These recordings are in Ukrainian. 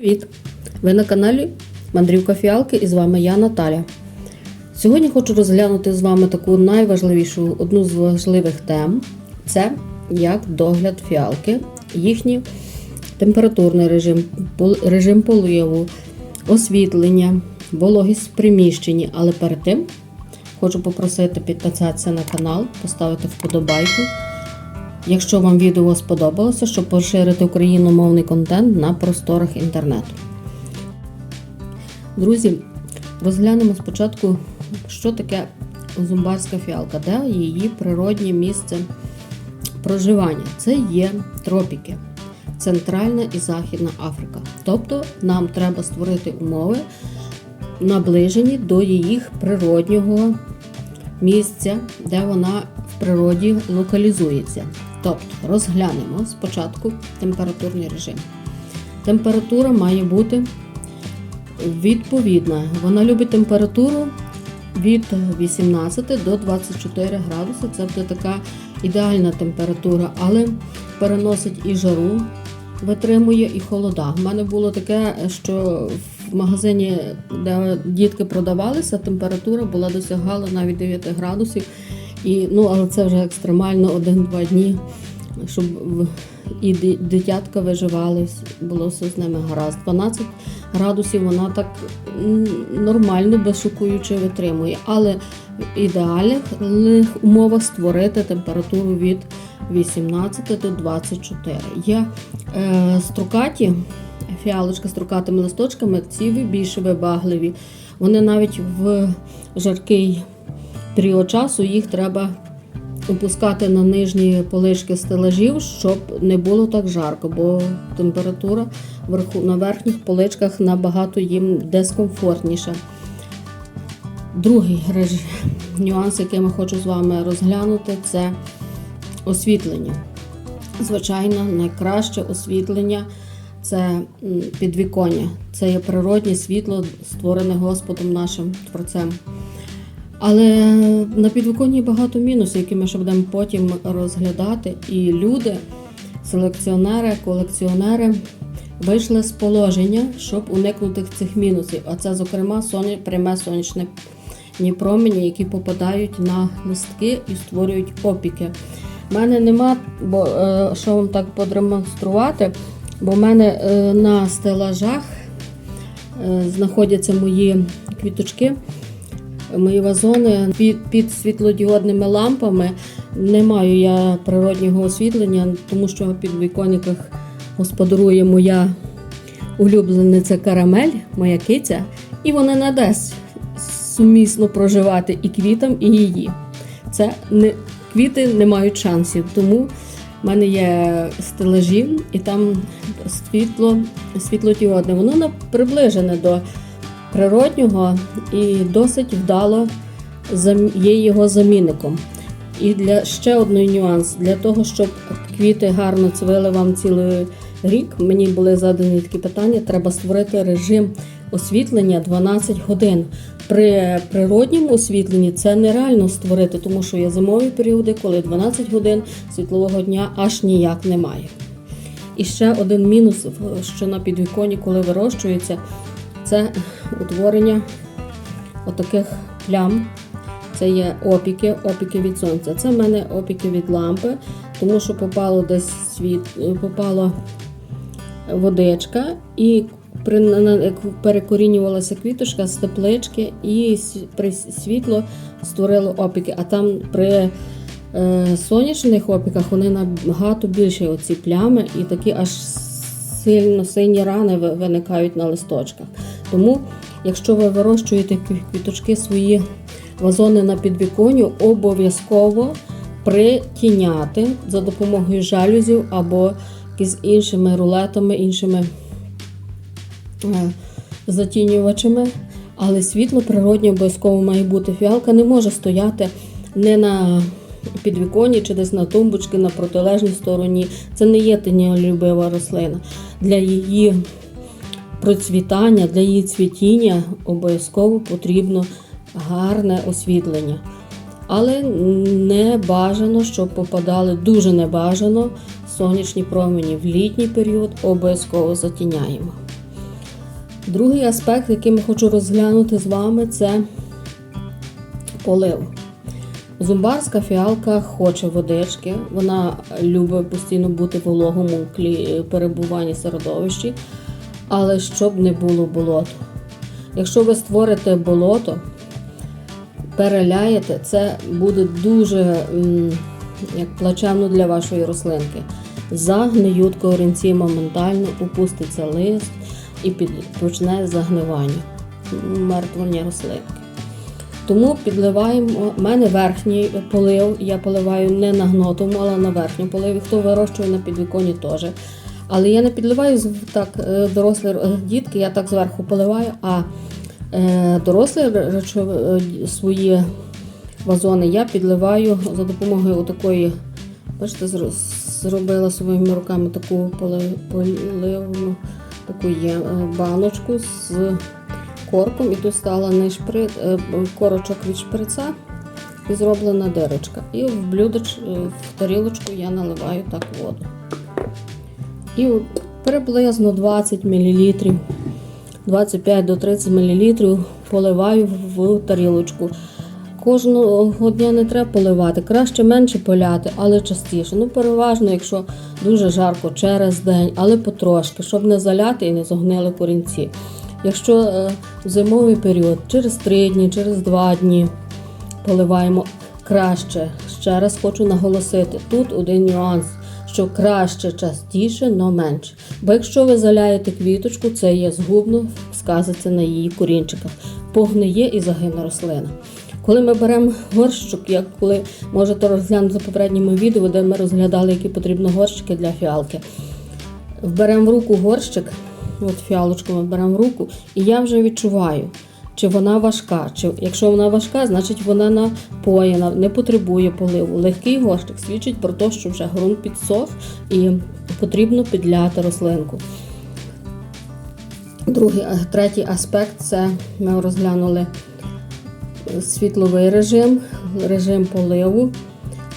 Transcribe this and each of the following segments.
Привіт! Ви на каналі Мандрівка Фіалки і з вами я Наталя. Сьогодні хочу розглянути з вами таку найважливішу, одну з важливих тем це як догляд фіалки, їхній температурний режим, режим поливу, освітлення, вологість в приміщенні. Але перед тим хочу попросити підписатися на канал, поставити вподобайку. Якщо вам відео сподобалося, щоб поширити україномовний контент на просторах інтернету. Друзі, розглянемо спочатку, що таке зумбарська фіалка, де її природнє місце проживання. Це є тропіки, Центральна і Західна Африка. Тобто нам треба створити умови, наближені до їх природнього місця, де вона в природі локалізується. Тобто розглянемо спочатку температурний режим. Температура має бути відповідна. Вона любить температуру від 18 до 24 градуси. Це буде така ідеальна температура, але переносить і жару, витримує і холода. У мене було таке, що в магазині, де дітки продавалися, температура була досягала навіть 9 градусів. І, ну, але це вже екстремально один-два дні, щоб і дитятка виживали, було все з ними гаразд. 12 градусів вона так нормально, безшокуюче витримує. Але в ідеальних умовах створити температуру від 18 до 24. Є е, строкаті, фіалочка з строкатими листочками, ці більш вибагливі. Вони навіть в жаркий період часу їх треба опускати на нижні полишки стелажів, щоб не було так жарко, бо температура на верхніх поличках набагато їм дискомфортніша. Другий нюанс, який я хочу з вами розглянути, це освітлення. Звичайно, найкраще освітлення це підвіконня. Це є природнє світло, створене Господом нашим творцем. Але на підвиконні багато мінусів, які ми ще будемо потім розглядати. І люди, селекціонери, колекціонери вийшли з положення, щоб уникнути цих мінусів. А це, зокрема, соня, пряме сонячне промені, які попадають на листки і створюють опіки. У мене нема, бо е, що вам так продемонструвати, бо в мене е, на стелажах е, знаходяться мої квіточки мої вазони під, під світлодіодними лампами. Не маю я природнього освітлення, тому що в підвіконниках господарує моя улюблениця карамель, моя киця, і вона не дасть сумісно проживати і квітам, і її. Це не квіти не мають шансів, тому в мене є стелажі, і там світло, світлодіодне. Воно приближене до природнього і досить вдало є його замінником. І для ще один нюанс: для того, щоб квіти гарно цвіли вам цілий рік, мені були задані такі питання, треба створити режим освітлення 12 годин. При природньому освітленні це нереально створити, тому що є зимові періоди, коли 12 годин світлового дня аж ніяк немає. І ще один мінус, що на підвіконні, коли вирощується, це утворення отаких плям. Це є опіки, опіки від сонця. Це в мене опіки від лампи, тому що попало десь світ, попала водичка, і як перекорінювалася квіточка з теплички, і світло створило опіки. А там при е, сонячних опіках вони набагато більші оці плями, і такі аж сильно сині рани виникають на листочках. Тому, якщо ви вирощуєте квіточки свої вазони на підвіконню, обов'язково притіняти за допомогою жалюзів або якісь іншими рулетами, іншими е, затінювачами. Але світло природньо обов'язково має бути. Фіалка не може стояти не на підвіконні чи десь на тумбочці на протилежній стороні. Це не є тіньолюбива рослина. Для її процвітання, для її цвітіння обов'язково потрібно гарне освітлення. Але не бажано, щоб попадали дуже небажано сонячні промені в літній період, обов'язково затіняємо. Другий аспект, який я хочу розглянути з вами, це полив. Зумбарська фіалка хоче водички, вона любить постійно бути в вологому перебуванні середовищі, але щоб не було болоту. Якщо ви створите болото, переляєте, це буде дуже як плачевно для вашої рослинки. Загниють корінці моментально, опуститься лист і почне загнивання, мертвення рослинки. Тому підливаємо. У мене верхній полив, я поливаю не на гнотому, але на верхньому поливі. Хто вирощує на підвіконі теж. Але я не підливаю так е, дорослі е, дітки, я так зверху поливаю, а е, дорослі свої вазони я підливаю за допомогою такої, бачите, зробила своїми руками таку поли- поливну таку є баночку з корком, і тут стала не шприц, е, корочок від шприца і зроблена дирочка. І в блюдоч, е, в тарілочку я наливаю так воду. І приблизно 20 мл, 25 до 30 мл поливаю в тарілочку. Кожного дня не треба поливати, краще менше поляти, але частіше. Ну, переважно, якщо дуже жарко через день, але потрошки, щоб не заляти і не зогнили корінці. Якщо е, в зимовий період через 3 дні, через 2 дні поливаємо краще. Ще раз хочу наголосити, тут один нюанс, що краще частіше, но менше. Бо якщо ви заляєте квіточку, це є згубно сказиться на її корінчиках. Погниє і загине рослина. Коли ми беремо горщик, як коли можете розглянути в попередньому відео, де ми розглядали, які потрібно горщики для фіалки. Беремо в руку горщик, от фіалочку ми беремо в руку, і я вже відчуваю, чи вона важка. Чи, якщо вона важка, значить вона напоєна, не потребує поливу. Легкий горщик свідчить про те, що вже ґрунт підсох і потрібно підляти рослинку. Другий, третій аспект це ми розглянули світловий режим, режим поливу,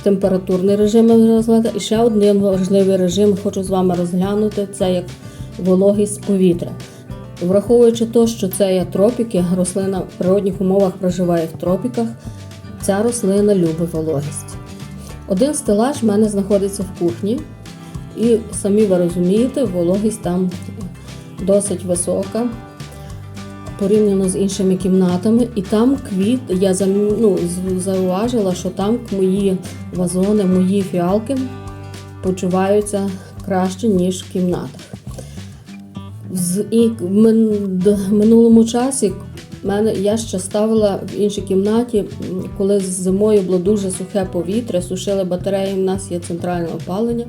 температурний режим ми. І ще один важливий режим хочу з вами розглянути це як вологість повітря. Враховуючи те, що це є тропіки, рослина в природних умовах проживає в тропіках, ця рослина любить вологість. Один стелаж в мене знаходиться в кухні, і самі ви розумієте, вологість там досить висока порівняно з іншими кімнатами. І там квіт, я ну, зауважила, що там мої вазони, мої фіалки почуваються краще, ніж в кімнатах. І в минулому часі мене, я ще ставила в іншій кімнаті, коли зимою було дуже сухе повітря, сушили батареї, в нас є центральне опалення,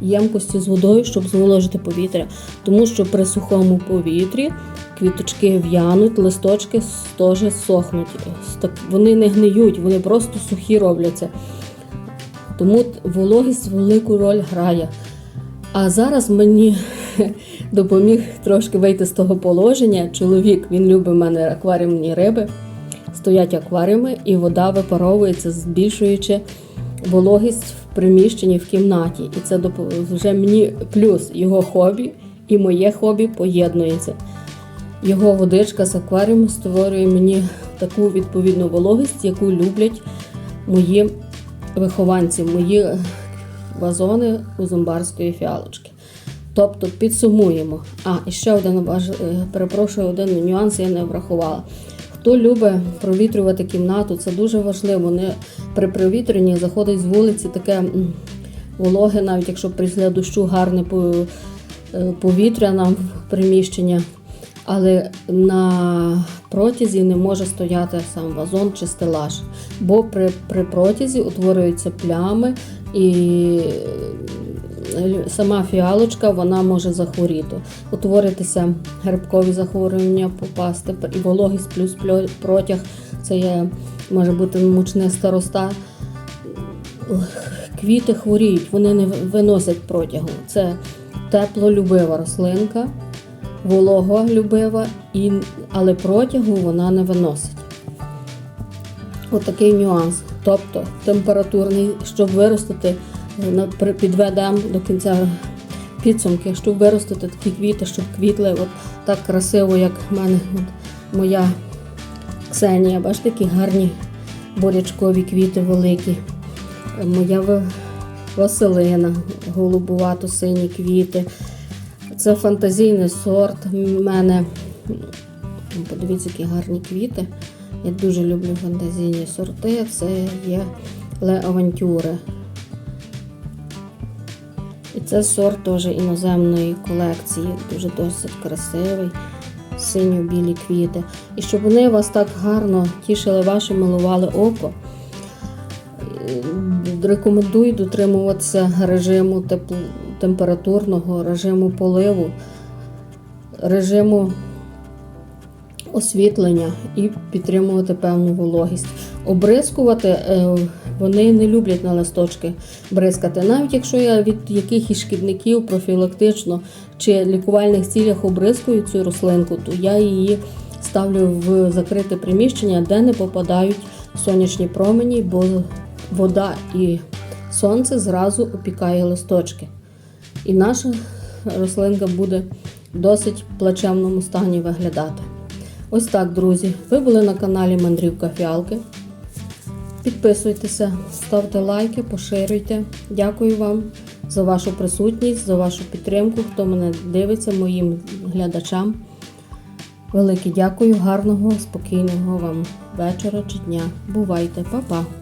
ємкості з водою, щоб зволожити повітря. Тому що при сухому повітрі квіточки в'януть, листочки теж сохнуть. Вони не гниють, вони просто сухі робляться. Тому вологість велику роль грає. А зараз мені допоміг трошки вийти з того положення. Чоловік він любить в мене акваріумні риби. Стоять акваріуми, і вода випаровується, збільшуючи вологість в приміщенні в кімнаті. І це вже мені плюс його хобі і моє хобі поєднується. Його водичка з акваріуму створює мені таку відповідну вологість, яку люблять мої вихованці, мої вазони у зомбарської фіалочки. Тобто підсумуємо. А, і ще один е, перепрошую, один нюанс я не врахувала. Хто любить провітрювати кімнату, це дуже важливо. Не при провітрянні заходить з вулиці таке вологе, навіть якщо після дощу гарне е, повітря нам в приміщення. Але на протязі не може стояти сам вазон чи стелаж, бо при, при протязі утворюються плями і сама фіалочка вона може захворіти, утворитися грибкові захворювання, попасти і вологість плюс протяг. Це є, може бути мучне староста. Квіти хворіють, вони не виносять протягу. Це теплолюбива рослинка, вологолюбива, і, але протягу вона не виносить. Отакий нюанс. Тобто температурний, щоб виростити, підведемо до кінця підсумки, щоб виростити такі квіти, щоб квітли от так красиво, як в мене от, моя Ксенія. Бачите, які гарні бурячкові квіти великі. Моя Василина, голубувато-сині квіти. Це фантазійний сорт. в мене подивіться, які гарні квіти. Я дуже люблю фантазійні сорти. Це є Ле Авантюри. І це сорт теж іноземної колекції, дуже досить красивий, синьо-білі квіти. І щоб вони вас так гарно тішили ваше, милували око. е, Рекомендую дотримуватися режиму тепл- температурного, режиму поливу, режиму освітлення і підтримувати певну вологість. Обрискувати е, вони не люблять на листочки бризкати. Навіть якщо я від якихось шкідників профілактично чи лікувальних цілях обрискую цю рослинку, то я її ставлю в закрите приміщення, де не попадають сонячні промені, бо вода і сонце зразу опікає листочки. І наша рослинка буде в досить плачевному стані виглядати. Ось так, друзі. Ви були на каналі Мандрівка Фіалки. Підписуйтеся, ставте лайки, поширюйте. Дякую вам за вашу присутність, за вашу підтримку, хто мене дивиться, моїм глядачам. Велике дякую, гарного, спокійного вам вечора чи дня. Бувайте, Па-па!